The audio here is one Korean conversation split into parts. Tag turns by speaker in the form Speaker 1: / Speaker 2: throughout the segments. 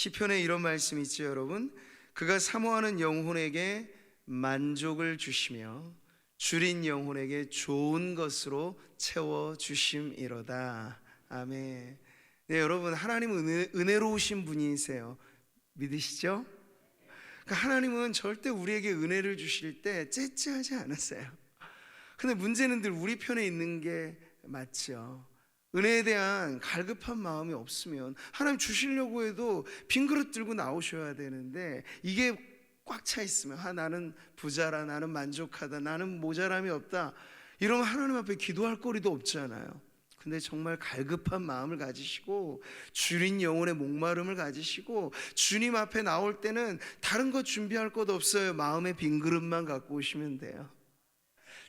Speaker 1: 시편에 이런 말씀이 있죠, 여러분. 그가 사모하는 영혼에게 만족을 주시며 줄인 영혼에게 좋은 것으로 채워 주심이로다. 아멘. 네, 여러분 하나님은 은혜, 은혜로우신 분이세요. 믿으시죠? 그러니까 하나님은 절대 우리에게 은혜를 주실 때 째째하지 않았어요. 근데 문제는 늘 우리 편에 있는 게 맞죠. 은혜에 대한 갈급한 마음이 없으면 하나님 주시려고 해도 빈 그릇 들고 나오셔야 되는데 이게 꽉 차 있으면 아 나는 부자라 나는 만족하다 나는 모자람이 없다 이러면 하나님 앞에 기도할 거리도 없잖아요. 근데 정말 갈급한 마음을 가지시고 주린 영혼의 목마름을 가지시고 주님 앞에 나올 때는 다른 것 준비할 것 없어요. 마음의 빈 그릇만 갖고 오시면 돼요.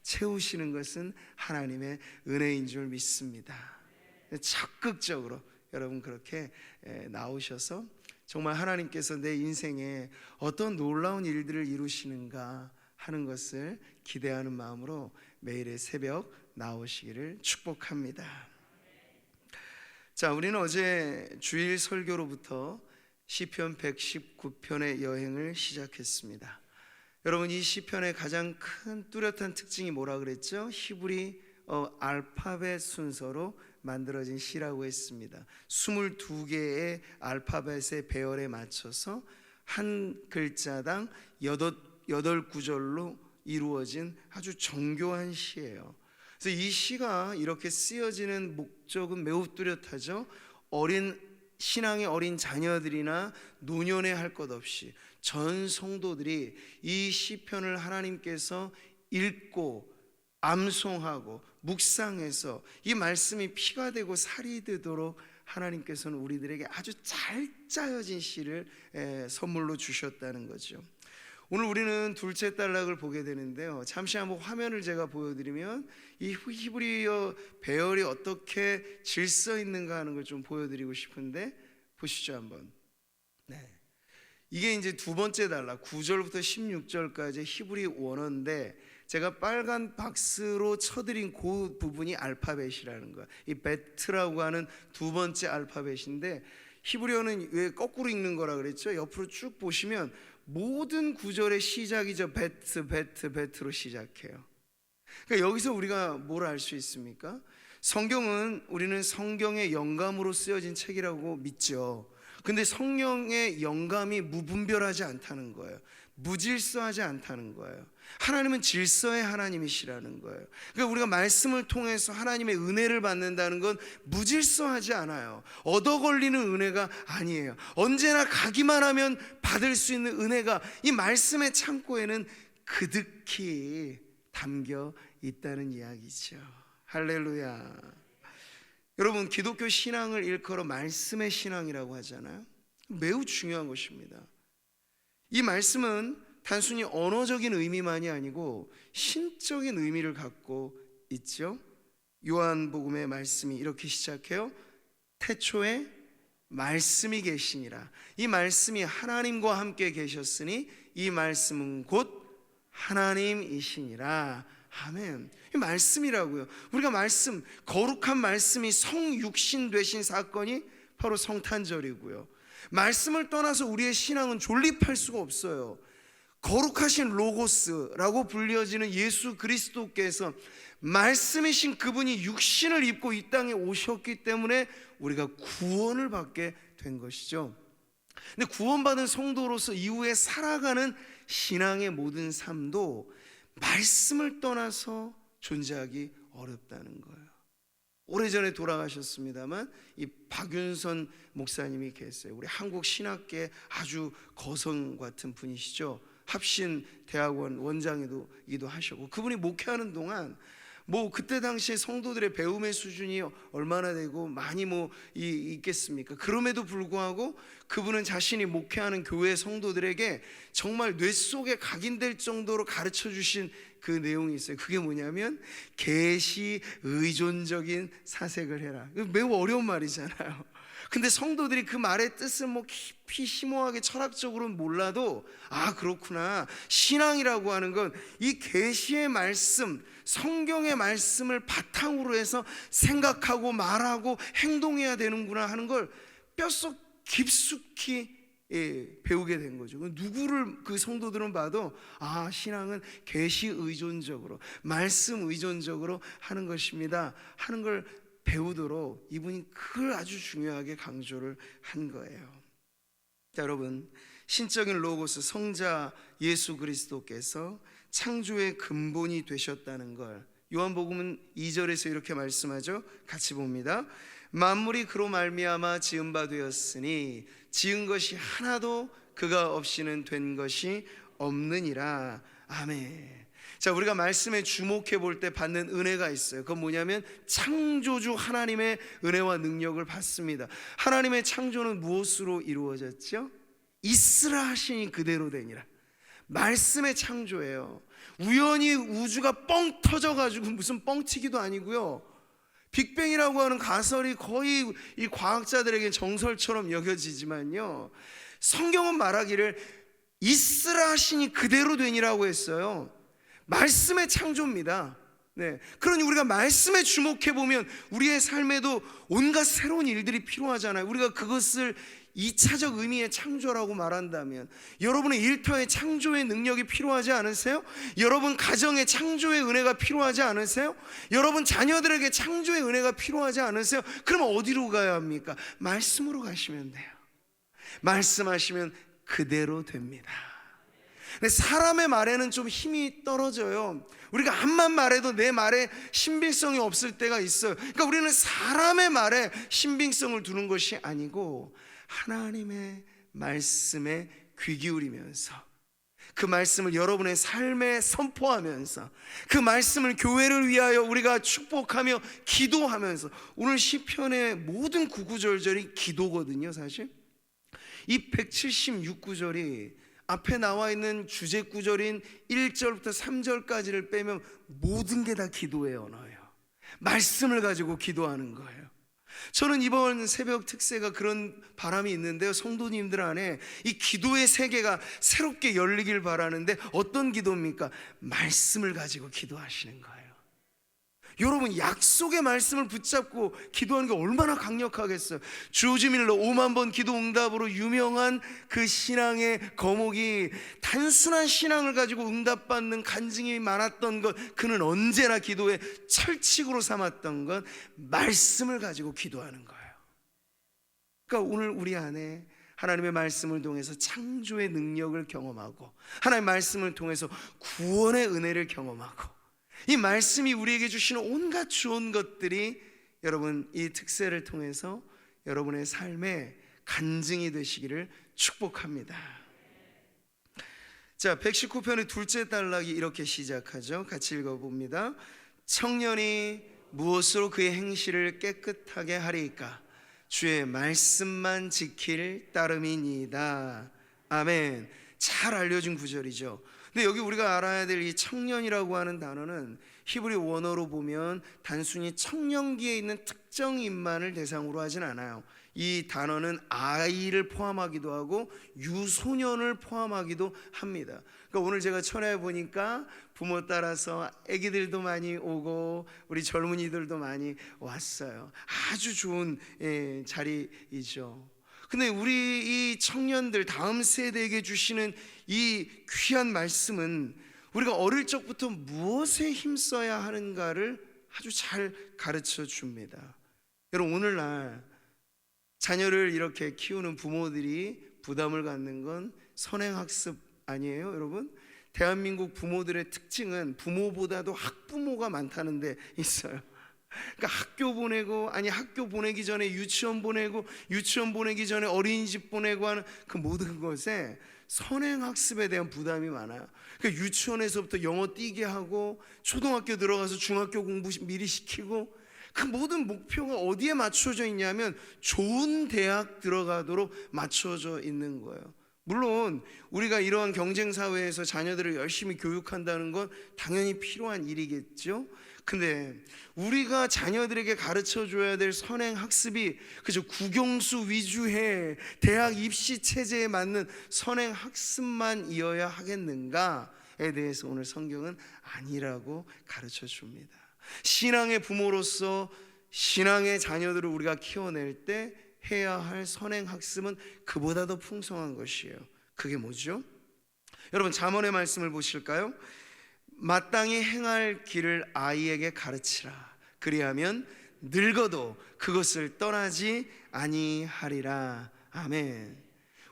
Speaker 1: 채우시는 것은 하나님의 은혜인 줄 믿습니다. 적극적으로 여러분 그렇게 에, 나오셔서 정말 하나님께서 내 인생에 어떤 놀라운 일들을 이루시는가 하는 것을 기대하는 마음으로 매일의 새벽 나오시기를 축복합니다. 자, 우리는 어제 주일 설교로부터 시편 119편의 여행을 시작했습니다. 여러분 이 시편의 가장 큰 뚜렷한 특징이 뭐라 그랬죠? 히브리 어, 알파벳 순서로 만들어진 시라고 했습니다. 22개의 알파벳의 배열에 맞춰서 한 글자당 여덟, 여덟 구절로 이루어진 아주 정교한 시예요. 그래서 이 시가 이렇게 쓰여지는 목적은 매우 뚜렷하죠. 어린 신앙의 어린 자녀들이나 노년에 할 것 없이 전 성도들이 이 시편을 하나님께서 읽고 암송하고 묵상해서 이 말씀이 피가 되고 살이 되도록 하나님께서는 우리들에게 아주 잘 짜여진 시를 에, 선물로 주셨다는 거죠. 오늘 우리는 둘째 단락을 보게 되는데요. 잠시 한번 화면을 제가 보여드리면 이 히브리어 배열이 어떻게 질서 있는가 하는 걸 좀 보여드리고 싶은데 보시죠 한번. 네. 이게 이제 두 번째 단락 9절부터 16절까지 히브리 원어인데 제가 빨간 박스로 쳐드린 그 부분이 알파벳이라는 거야. 이 베트라고 하는 두 번째 알파벳인데 히브리어는 왜 거꾸로 읽는 거라 그랬죠? 옆으로 쭉 보시면 모든 구절의 시작이죠. 베트, 베트, 베트로 시작해요. 그러니까 여기서 우리가 뭘 알 수 있습니까? 성경은 우리는 성경의 영감으로 쓰여진 책이라고 믿죠. 근데 성령의 영감이 무분별하지 않다는 거예요. 무질서하지 않다는 거예요. 하나님은 질서의 하나님이시라는 거예요. 그러니까 우리가 말씀을 통해서 하나님의 은혜를 받는다는 건 무질서하지 않아요. 얻어 걸리는 은혜가 아니에요. 언제나 가기만 하면 받을 수 있는 은혜가 이 말씀의 창고에는 그득히 담겨 있다는 이야기죠. 할렐루야. 여러분 기독교 신앙을 일컬어 말씀의 신앙이라고 하잖아요. 매우 중요한 것입니다. 이 말씀은 단순히 언어적인 의미만이 아니고 신적인 의미를 갖고 있죠. 요한복음의 말씀이 이렇게 시작해요. 태초에 말씀이 계시니라. 이 말씀이 하나님과 함께 계셨으니 이 말씀은 곧 하나님이시니라. 아멘. 이 말씀이라고요. 우리가 말씀, 거룩한 말씀이 성육신 되신 사건이 바로 성탄절이고요. 말씀을 떠나서 우리의 신앙은 존립할 수가 없어요. 거룩하신 로고스라고 불려지는 예수 그리스도께서 말씀이신 그분이 육신을 입고 이 땅에 오셨기 때문에 우리가 구원을 받게 된 것이죠. 근데 구원받은 성도로서 이후에 살아가는 신앙의 모든 삶도 말씀을 떠나서 존재하기 어렵다는 거예요. 오래전에 돌아가셨습니다만 이 박윤선 목사님이 계세요. 우리 한국 신학계 아주 거성 같은 분이시죠. 합신 대학원 원장이기도 하셨고 그분이 목회하는 동안 뭐 그때 당시에 성도들의 배움의 수준이 얼마나 되고 많이 뭐 이, 있겠습니까? 그럼에도 불구하고 그분은 자신이 목회하는 교회 성도들에게 정말 뇌 속에 각인될 정도로 가르쳐 주신 그 내용이 있어요. 그게 뭐냐면 계시 의존적인 사색을 해라. 매우 어려운 말이잖아요. 근데 성도들이 그 말의 뜻을 뭐 깊이 심오하게 철학적으로는 몰라도 아 그렇구나 신앙이라고 하는 건 이 계시의 말씀 성경의 말씀을 바탕으로 해서 생각하고 말하고 행동해야 되는구나 하는 걸 뼛속 깊숙이 예, 배우게 된 거죠. 누구를 그 성도들은 봐도 아 신앙은 계시 의존적으로 말씀 의존적으로 하는 것입니다. 하는 걸 배우도록 이분이 그걸 아주 중요하게 강조를 한 거예요. 자, 여러분 신적인 로고스 성자 예수 그리스도께서 창조의 근본이 되셨다는 걸 요한복음은 2절에서 이렇게 말씀하죠. 같이 봅니다. 만물이 그로 말미암아 지은 바 되었으니 지은 것이 하나도 그가 없이는 된 것이 없느니라. 아멘. 자, 우리가 말씀에 주목해 볼 때 받는 은혜가 있어요. 그건 뭐냐면 창조주 하나님의 은혜와 능력을 받습니다. 하나님의 창조는 무엇으로 이루어졌죠? 있으라 하시니 그대로 되니라. 말씀의 창조예요. 우연히 우주가 뻥 터져가지고 무슨 뻥치기도 아니고요. 빅뱅이라고 하는 가설이 거의 이 과학자들에게 정설처럼 여겨지지만요. 성경은 말하기를 있으라 하시니 그대로 되니라고 했어요. 말씀의 창조입니다. 네. 그러니 우리가 말씀에 주목해 보면 우리의 삶에도 온갖 새로운 일들이 필요하잖아요. 우리가 그것을 2차적 의미의 창조라고 말한다면 여러분의 일터에 창조의 능력이 필요하지 않으세요? 여러분 가정에 창조의 은혜가 필요하지 않으세요? 여러분 자녀들에게 창조의 은혜가 필요하지 않으세요? 그럼 어디로 가야 합니까? 말씀으로 가시면 돼요. 말씀하시면 그대로 됩니다. 사람의 말에는 좀 힘이 떨어져요. 우리가 한만 말해도 내 말에 신빙성이 없을 때가 있어요. 그러니까 우리는 사람의 말에 신빙성을 두는 것이 아니고 하나님의 말씀에 귀 기울이면서 그 말씀을 여러분의 삶에 선포하면서 그 말씀을 교회를 위하여 우리가 축복하며 기도하면서 오늘 시편의 모든 구구절절이 기도거든요, 사실. 이 176구절이 앞에 나와 있는 주제 구절인 1절부터 3절까지를 빼면 모든 게 다 기도의 언어예요. 말씀을 가지고 기도하는 거예요. 저는 이번 새벽 특세가 그런 바람이 있는데요. 성도님들 안에 이 기도의 세계가 새롭게 열리길 바라는데 어떤 기도입니까? 말씀을 가지고 기도하시는 거예요. 여러분 약속의 말씀을 붙잡고 기도하는 게 얼마나 강력하겠어요. 조지 밀러 5만 번 기도 응답으로 유명한 그 신앙의 거목이 단순한 신앙을 가지고 응답받는 간증이 많았던 것 그는 언제나 기도의 철칙으로 삼았던 건 말씀을 가지고 기도하는 거예요. 그러니까 오늘 우리 안에 하나님의 말씀을 통해서 창조의 능력을 경험하고 하나님의 말씀을 통해서 구원의 은혜를 경험하고 이 말씀이 우리에게 주시는 온갖 좋은 것들이 여러분 이 특세를 통해서 여러분의 삶에 간증이 되시기를 축복합니다. 자, 119편의 둘째 단락이 이렇게 시작하죠. 같이 읽어 봅니다. 청년이 무엇으로 그의 행실을 깨끗하게 하리까? 주의 말씀만 지킬 따름이니이다. 아멘. 잘 알려진 구절이죠. 근데 여기 우리가 알아야 될 이 청년이라고 하는 단어는 히브리 원어로 보면 단순히 청년기에 있는 특정 인만을 대상으로 하진 않아요. 이 단어는 아이를 포함하기도 하고 유소년을 포함하기도 합니다. 그러니까 오늘 제가 천하에 보니까 부모 따라서 아기들도 많이 오고 우리 젊은이들도 많이 왔어요. 아주 좋은 예, 자리이죠. 근데 우리 이 청년들 다음 세대에게 주시는 이 귀한 말씀은 우리가 어릴 적부터 무엇에 힘써야 하는가를 아주 잘 가르쳐 줍니다. 여러분 오늘날 자녀를 이렇게 키우는 부모들이 부담을 갖는 건 선행학습 아니에요, 여러분? 대한민국 부모들의 특징은 부모보다도 학부모가 많다는 데 있어요. 그러니까 학교 보내고 아니 학교 보내기 전에 유치원 보내고 유치원 보내기 전에 어린이집 보내고 하는 그 모든 것에 선행 학습에 대한 부담이 많아요. 그러니까 유치원에서부터 영어 띄게 하고 초등학교 들어가서 중학교 공부 미리 시키고 그 모든 목표가 어디에 맞춰져 있냐면 좋은 대학 들어가도록 맞춰져 있는 거예요. 물론 우리가 이러한 경쟁 사회에서 자녀들을 열심히 교육한다는 건 당연히 필요한 일이겠죠. 근데 우리가 자녀들에게 가르쳐 줘야 될 선행 학습이 그저 국영수 위주의 대학 입시 체제에 맞는 선행 학습만 이어야 하겠는가에 대해서 오늘 성경은 아니라고 가르쳐 줍니다. 신앙의 부모로서 신앙의 자녀들을 우리가 키워낼 때 해야 할 선행 학습은 그보다 더 풍성한 것이에요. 그게 뭐죠? 여러분 잠언의 말씀을 보실까요? 마땅히 행할 길을 아이에게 가르치라. 그리하면 늙어도 그것을 떠나지 아니하리라. 아멘.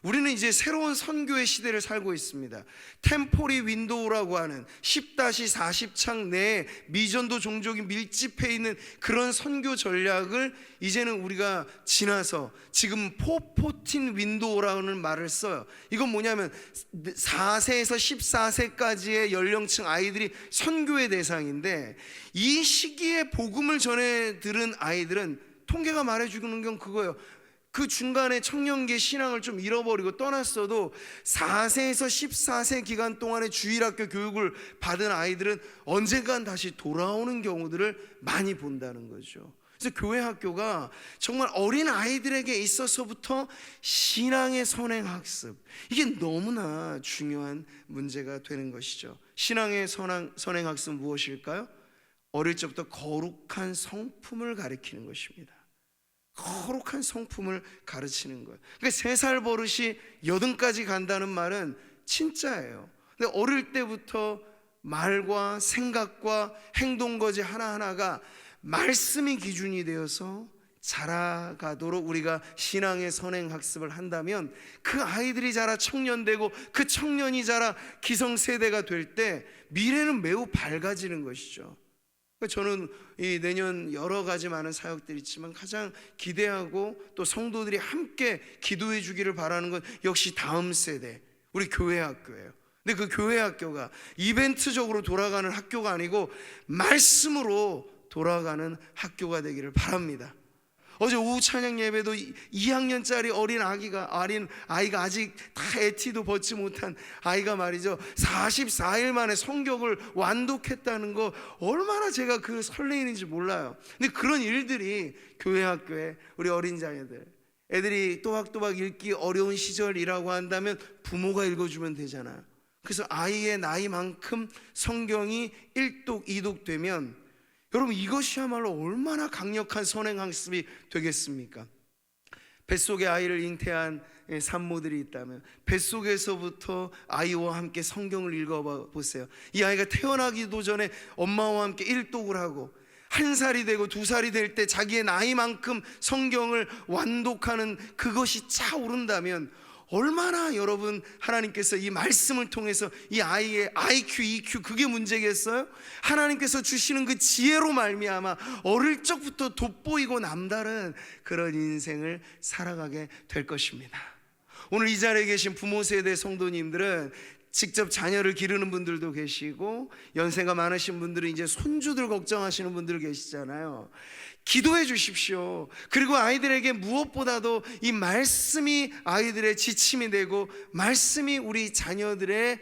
Speaker 1: 우리는 이제 새로운 선교의 시대를 살고 있습니다. 템포리 윈도우라고 하는 10-40창 내에 미전도 종족이 밀집해 있는 그런 선교 전략을 이제는 우리가 지나서 지금 포포틴 윈도우라는 말을 써요. 이건 뭐냐면 4세에서 14세까지의 연령층 아이들이 선교의 대상인데 이 시기에 복음을 전해 들은 아이들은 통계가 말해주는 건 그거예요. 그 중간에 청년기 신앙을 좀 잃어버리고 떠났어도 4세에서 14세 기간 동안의 주일학교 교육을 받은 아이들은 언젠간 다시 돌아오는 경우들을 많이 본다는 거죠. 그래서 교회 학교가 정말 어린 아이들에게 있어서부터 신앙의 선행 학습 이게 너무나 중요한 문제가 되는 것이죠. 신앙의 선행, 선행 학습 무엇일까요? 어릴 적부터 거룩한 성품을 가리키는 것입니다. 거룩한 성품을 가르치는 거예요. 그러니까 세 살 버릇이 여든까지 간다는 말은 진짜예요. 근데 어릴 때부터 말과 생각과 행동 거지 하나하나가 말씀이 기준이 되어서 자라가도록 우리가 신앙의 선행 학습을 한다면 그 아이들이 자라 청년 되고 그 청년이 자라 기성세대가 될 때 미래는 매우 밝아지는 것이죠. 그러니까 저는 이 내년 여러 가지 많은 사역들이 있지만 가장 기대하고 또 성도들이 함께 기도해 주기를 바라는 건 역시 다음 세대 우리 교회 학교예요. 근데 그 교회 학교가 이벤트적으로 돌아가는 학교가 아니고 말씀으로 돌아가는 학교가 되기를 바랍니다. 어제 오후 찬양 예배도 2학년짜리 어린 아기가 어린 아이가 아직 다 에티도 벗지 못한 아이가 말이죠. 44일 만에 성격을 완독했다는 거 얼마나 제가 그 설레이는지 몰라요. 근데 그런 일들이 교회 학교에 우리 어린 자녀들 애들이 또박또박 읽기 어려운 시절이라고 한다면 부모가 읽어주면 되잖아요. 그래서 아이의 나이만큼 성경이 1독, 2독 되면 여러분 이것이야말로 얼마나 강력한 선행 학습이 되겠습니까? 뱃속에 아이를 잉태한 산모들이 있다면 뱃속에서부터 아이와 함께 성경을 읽어 보세요. 이 아이가 태어나기도 전에 엄마와 함께 일독을 하고 한 살이 되고 두 살이 될 때 자기의 나이만큼 성경을 완독하는 그것이 차오른다면 얼마나 여러분 하나님께서 이 말씀을 통해서 이 아이의 IQ, EQ 그게 문제겠어요? 하나님께서 주시는 그 지혜로 말미암아 어릴 적부터 돋보이고 남다른 그런 인생을 살아가게 될 것입니다. 오늘 이 자리에 계신 부모 세대 성도님들은 직접 자녀를 기르는 분들도 계시고 연세가 많으신 분들은 이제 손주들 걱정하시는 분들 계시잖아요. 기도해 주십시오. 그리고 아이들에게 무엇보다도 이 말씀이 아이들의 지침이 되고 말씀이 우리 자녀들의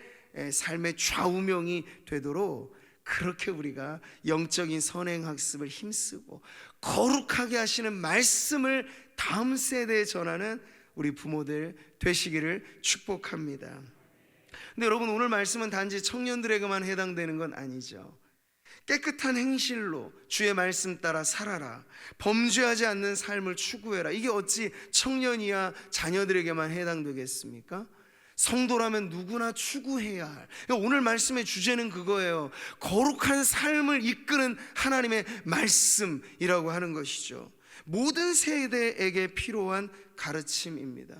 Speaker 1: 삶의 좌우명이 되도록 그렇게 우리가 영적인 선행 학습을 힘쓰고 거룩하게 하시는 말씀을 다음 세대에 전하는 우리 부모들 되시기를 축복합니다. 근데 여러분 오늘 말씀은 단지 청년들에게만 해당되는 건 아니죠. 깨끗한 행실로 주의 말씀 따라 살아라. 범죄하지 않는 삶을 추구해라. 이게 어찌 청년이야 자녀들에게만 해당되겠습니까? 성도라면 누구나 추구해야 할. 그러니까 오늘 말씀의 주제는 그거예요. 거룩한 삶을 이끄는 하나님의 말씀이라고 하는 것이죠. 모든 세대에게 필요한 가르침입니다.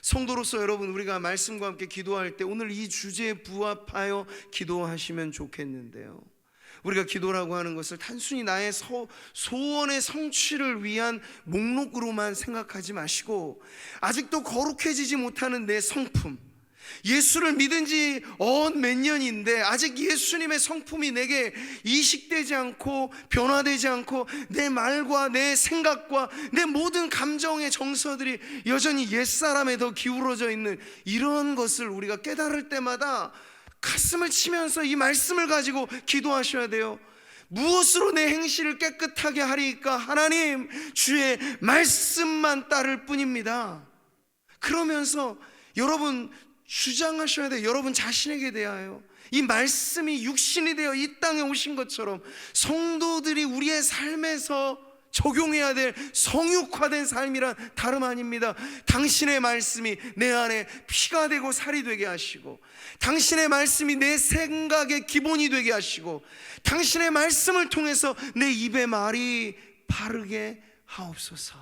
Speaker 1: 성도로서 여러분 우리가 말씀과 함께 기도할 때 오늘 이 주제에 부합하여 기도하시면 좋겠는데요. 우리가 기도라고 하는 것을 단순히 나의 소, 소원의 성취를 위한 목록으로만 생각하지 마시고 아직도 거룩해지지 못하는 내 성품 예수를 믿은 지언몇 년인데 아직 예수님의 성품이 내게 이식되지 않고 변화되지 않고 내 말과 내 생각과 내 모든 감정의 정서들이 여전히 옛사람에 더 기울어져 있는 이런 것을 우리가 깨달을 때마다 가슴을 치면서 이 말씀을 가지고 기도하셔야 돼요. 무엇으로 내 행실을 깨끗하게 하리까? 하나님, 주의 말씀만 따를 뿐입니다. 그러면서 여러분 주장하셔야 돼요. 여러분 자신에게 대하여. 이 말씀이 육신이 되어 이 땅에 오신 것처럼 성도들이 우리의 삶에서 적용해야 될 성육화된 삶이란 다름 아닙니다. 당신의 말씀이 내 안에 피가 되고 살이 되게 하시고, 당신의 말씀이 내 생각의 기본이 되게 하시고, 당신의 말씀을 통해서 내 입의 말이 바르게 하옵소서.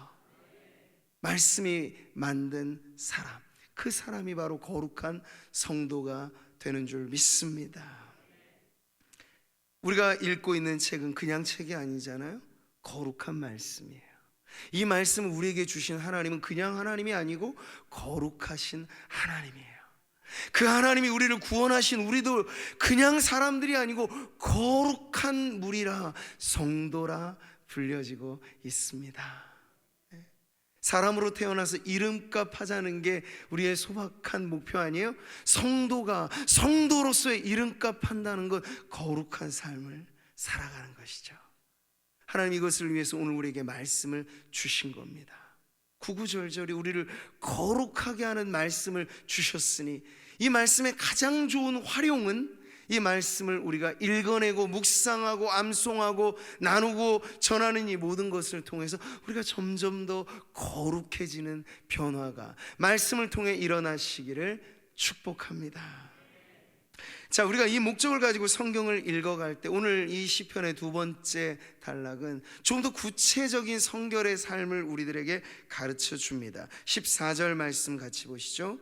Speaker 1: 말씀이 만든 사람, 그 사람이 바로 거룩한 성도가 되는 줄 믿습니다. 우리가 읽고 있는 책은 그냥 책이 아니잖아요. 거룩한 말씀이에요. 이 말씀을 우리에게 주신 하나님은 그냥 하나님이 아니고 거룩하신 하나님이에요. 그 하나님이 우리를 구원하신 우리도 그냥 사람들이 아니고 거룩한 무리라 성도라 불려지고 있습니다. 사람으로 태어나서 이름값 하자는 게 우리의 소박한 목표 아니에요? 성도가 성도로서의 이름값 한다는 것 거룩한 삶을 살아가는 것이죠. 하나님 이것을 위해서 오늘 우리에게 말씀을 주신 겁니다. 구구절절히 우리를 거룩하게 하는 말씀을 주셨으니 이 말씀의 가장 좋은 활용은 이 말씀을 우리가 읽어내고 묵상하고 암송하고 나누고 전하는 이 모든 것을 통해서 우리가 점점 더 거룩해지는 변화가 말씀을 통해 일어나시기를 축복합니다. 자, 우리가 이 목적을 가지고 성경을 읽어갈 때 오늘 이 시편의 두 번째 단락은 좀 더 구체적인 성결의 삶을 우리들에게 가르쳐 줍니다. 14절 말씀 같이 보시죠.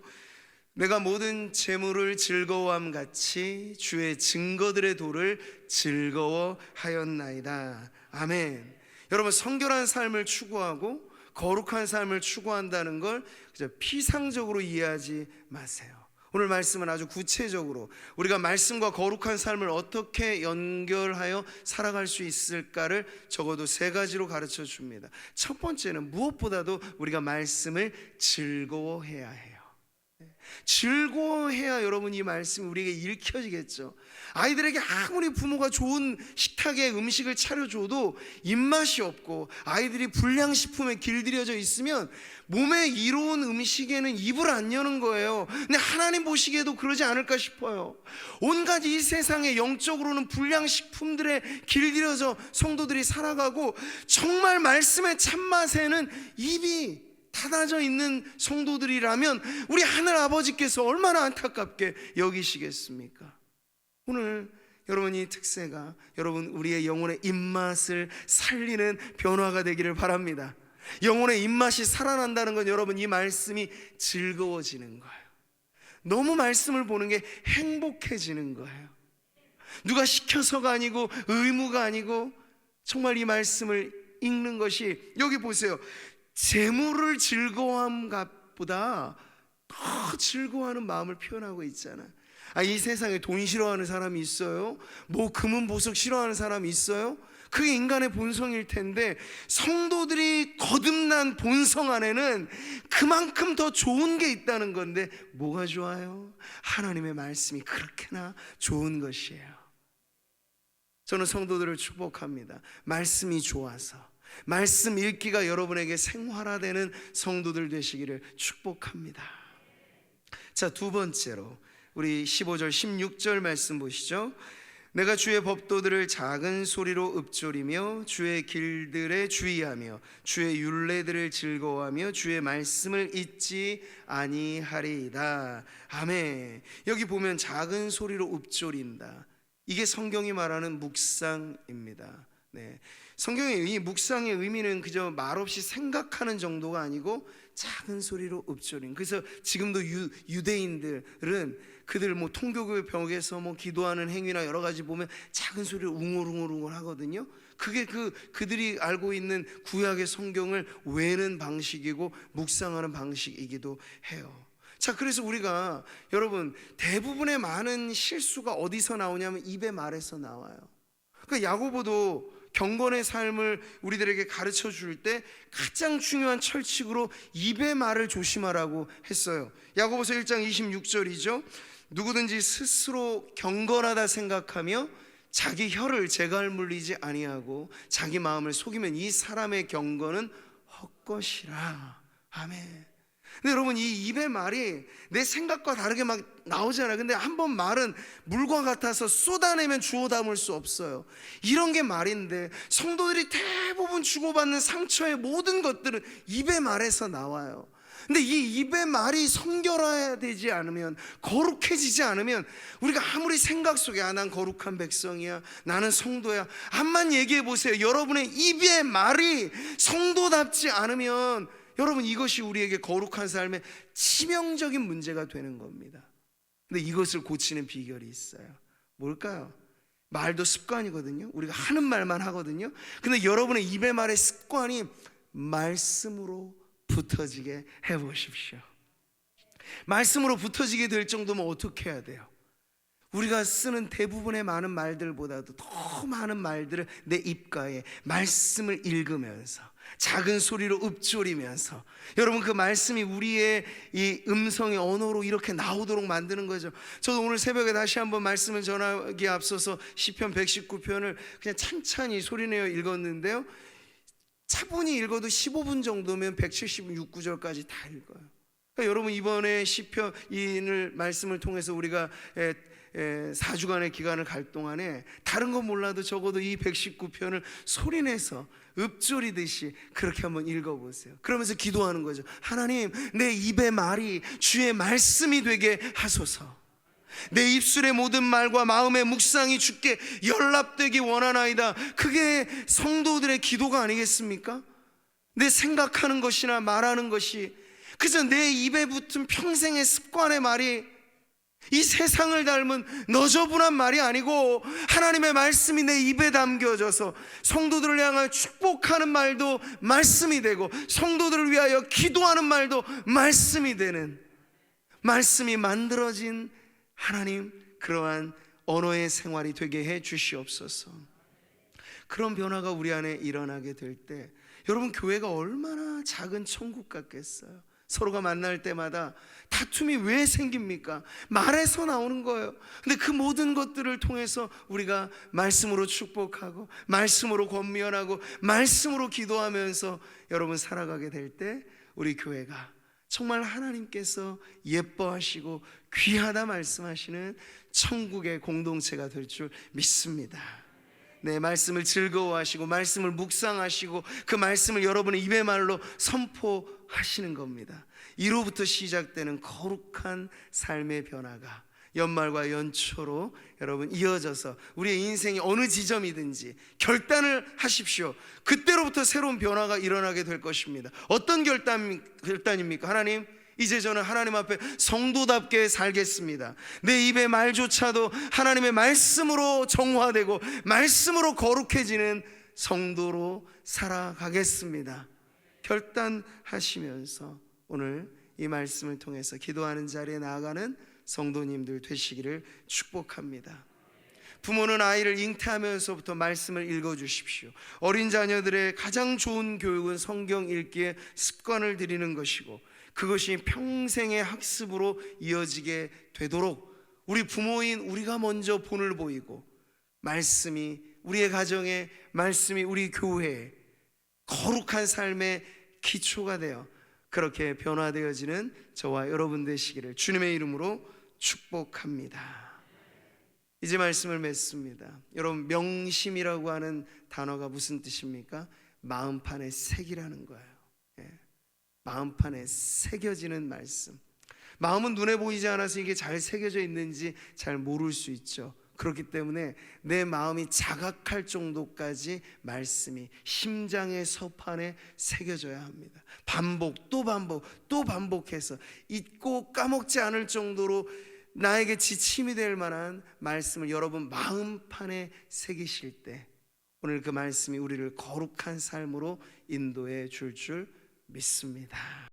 Speaker 1: 내가 모든 재물을 즐거워함 같이 주의 증거들의 도를 즐거워하였나이다. 아멘. 여러분 성결한 삶을 추구하고 거룩한 삶을 추구한다는 걸 그저 피상적으로 이해하지 마세요. 오늘 말씀은 아주 구체적으로 우리가 말씀과 거룩한 삶을 어떻게 연결하여 살아갈 수 있을까를 적어도 세 가지로 가르쳐 줍니다. 첫 번째는 무엇보다도 우리가 말씀을 즐거워해야 해요. 즐거워해야 여러분 이 말씀이 우리에게 읽혀지겠죠. 아이들에게 아무리 부모가 좋은 식탁에 음식을 차려줘도 입맛이 없고 아이들이 불량식품에 길들여져 있으면 몸에 이로운 음식에는 입을 안 여는 거예요. 근데 하나님 보시기에도 그러지 않을까 싶어요. 온갖 이 세상에 영적으로는 불량식품들에 길들여져 성도들이 살아가고 정말 말씀의 참맛에는 입이 닫아져 있는 성도들이라면 우리 하늘 아버지께서 얼마나 안타깝게 여기시겠습니까? 오늘 여러분 이 특세가 여러분 우리의 영혼의 입맛을 살리는 변화가 되기를 바랍니다. 영혼의 입맛이 살아난다는 건 여러분 이 말씀이 즐거워지는 거예요. 너무 말씀을 보는 게 행복해지는 거예요. 누가 시켜서가 아니고 의무가 아니고 정말 이 말씀을 읽는 것이 여기 보세요. 재물을 즐거워함 것보다 더 즐거워하는 마음을 표현하고 있잖아. 아, 이 세상에 돈 싫어하는 사람이 있어요? 뭐 금은 보석 싫어하는 사람이 있어요? 그게 인간의 본성일 텐데 성도들이 거듭난 본성 안에는 그만큼 더 좋은 게 있다는 건데 뭐가 좋아요? 하나님의 말씀이 그렇게나 좋은 것이에요. 저는 성도들을 축복합니다. 말씀이 좋아서 말씀 읽기가 여러분에게 생활화되는 성도들 되시기를 축복합니다. 자, 두 번째로 우리 15절 16절 말씀 보시죠. 내가 주의 법도들을 작은 소리로 읊조리며 주의 길들에 주의하며 주의 율례들을 즐거워하며 주의 말씀을 잊지 아니하리이다. 아멘. 여기 보면 작은 소리로 읊조린다. 이게 성경이 말하는 묵상입니다. 네. 성경의 이 묵상의 의미는 그저 말없이 생각하는 정도가 아니고 작은 소리로 읊조린. 그래서 지금도 유, 유대인들은 그들 뭐 통교교 벽에서 뭐 기도하는 행위나 여러 가지 보면 작은 소리로 웅얼웅얼웅얼 하거든요. 그게 그 그들이 알고 있는 구약의 성경을 외는 방식이고 묵상하는 방식이기도 해요. 자, 그래서 우리가 여러분 대부분의 많은 실수가 어디서 나오냐면 입의 말에서 나와요. 그러니까 야고보도 경건의 삶을 우리들에게 가르쳐 줄 때 가장 중요한 철칙으로 입의 말을 조심하라고 했어요. 야고보서 1장 26절이죠. 누구든지 스스로 경건하다 생각하며 자기 혀를 제갈 물리지 아니하고 자기 마음을 속이면 이 사람의 경건은 헛것이라. 아멘. 근데 여러분 이 입의 말이 내 생각과 다르게 막 나오잖아요. 근데 한 번 말은 물과 같아서 쏟아내면 주워 담을 수 없어요. 이런 게 말인데 성도들이 대부분 주고받는 상처의 모든 것들은 입의 말에서 나와요. 근데 이 입의 말이 성결해야 되지 않으면 거룩해지지 않으면 우리가 아무리 생각 속에 아, 난 거룩한 백성이야 나는 성도야 한만 얘기해 보세요 여러분의 입의 말이 성도답지 않으면 여러분 이것이 우리에게 거룩한 삶의 치명적인 문제가 되는 겁니다 근데 이것을 고치는 비결이 있어요 뭘까요? 말도 습관이거든요 우리가 하는 말만 하거든요 근데 여러분의 입의 말의 습관이 말씀으로 붙어지게 해 보십시오. 말씀으로 붙어지게 될 정도면 어떻게 해야 돼요? 우리가 쓰는 대부분의 많은 말들보다도 더 많은 말들을 내 입가에 말씀을 읽으면서 작은 소리로 읊조리면서 여러분 그 말씀이 우리의 이 음성의 언어로 이렇게 나오도록 만드는 거죠. 저도 오늘 새벽에 다시 한번 말씀을 전하기에 앞서서 시편 119편을 그냥 찬찬히 소리내어 읽었는데요. 차분히 읽어도 15분 정도면 176구절까지 다 읽어요. 그러니까 여러분 이번에 시편인을 말씀을 통해서 우리가 4주간의 기간을 갈 동안에 다른 건 몰라도 적어도 이 119편을 소리내서 읊조리듯이 그렇게 한번 읽어보세요. 그러면서 기도하는 거죠. 하나님, 내 입의 말이 주의 말씀이 되게 하소서. 내 입술의 모든 말과 마음의 묵상이 주께 연락되기 원하나이다. 그게 성도들의 기도가 아니겠습니까? 내 생각하는 것이나 말하는 것이 그저 내 입에 붙은 평생의 습관의 말이 이 세상을 닮은 너저분한 말이 아니고 하나님의 말씀이 내 입에 담겨져서 성도들을 향하여 축복하는 말도 말씀이 되고 성도들을 위하여 기도하는 말도 말씀이 되는 말씀이 만들어진 하나님 그러한 언어의 생활이 되게 해 주시옵소서. 그런 변화가 우리 안에 일어나게 될 때 여러분 교회가 얼마나 작은 천국 같겠어요. 서로가 만날 때마다 다툼이 왜 생깁니까? 말에서 나오는 거예요. 근데 그 모든 것들을 통해서 우리가 말씀으로 축복하고 말씀으로 권면하고 말씀으로 기도하면서 여러분 살아가게 될 때 우리 교회가 정말 하나님께서 예뻐하시고 귀하다 말씀하시는 천국의 공동체가 될 줄 믿습니다. 네, 말씀을 즐거워하시고 말씀을 묵상하시고 그 말씀을 여러분의 입의 말로 선포하시는 겁니다. 이로부터 시작되는 거룩한 삶의 변화가 연말과 연초로 여러분 이어져서 우리의 인생이 어느 지점이든지 결단을 하십시오. 그때로부터 새로운 변화가 일어나게 될 것입니다. 어떤 결단, 결단입니까? 하나님, 이제 저는 하나님 앞에 성도답게 살겠습니다. 내 입의 말조차도 하나님의 말씀으로 정화되고 말씀으로 거룩해지는 성도로 살아가겠습니다. 결단하시면서 오늘 이 말씀을 통해서 기도하는 자리에 나아가는 성도님들 되시기를 축복합니다. 부모는 아이를 잉태하면서부터 말씀을 읽어 주십시오. 어린 자녀들의 가장 좋은 교육은 성경 읽기에 습관을 들이는 것이고 그것이 평생의 학습으로 이어지게 되도록 우리 부모인 우리가 먼저 본을 보이고 말씀이 우리의 가정에 말씀이 우리 교회에 거룩한 삶의 기초가 되어 그렇게 변화되어지는 저와 여러분 되시기를 주님의 이름으로 축복합니다. 이제 말씀을 맺습니다. 여러분 명심이라고 하는 단어가 무슨 뜻입니까? 마음판에 새기라는 거예요. 예. 마음판에 새겨지는 말씀. 마음은 눈에 보이지 않아서 이게 잘 새겨져 있는지 잘 모를 수 있죠. 그렇기 때문에 내 마음이 자각할 정도까지 말씀이 심장의 서판에 새겨져야 합니다. 반복 또 반복 또 반복해서 잊고 까먹지 않을 정도로 나에게 지침이 될 만한 말씀을 여러분 마음판에 새기실 때 오늘 그 말씀이 우리를 거룩한 삶으로 인도해 줄줄 믿습니다.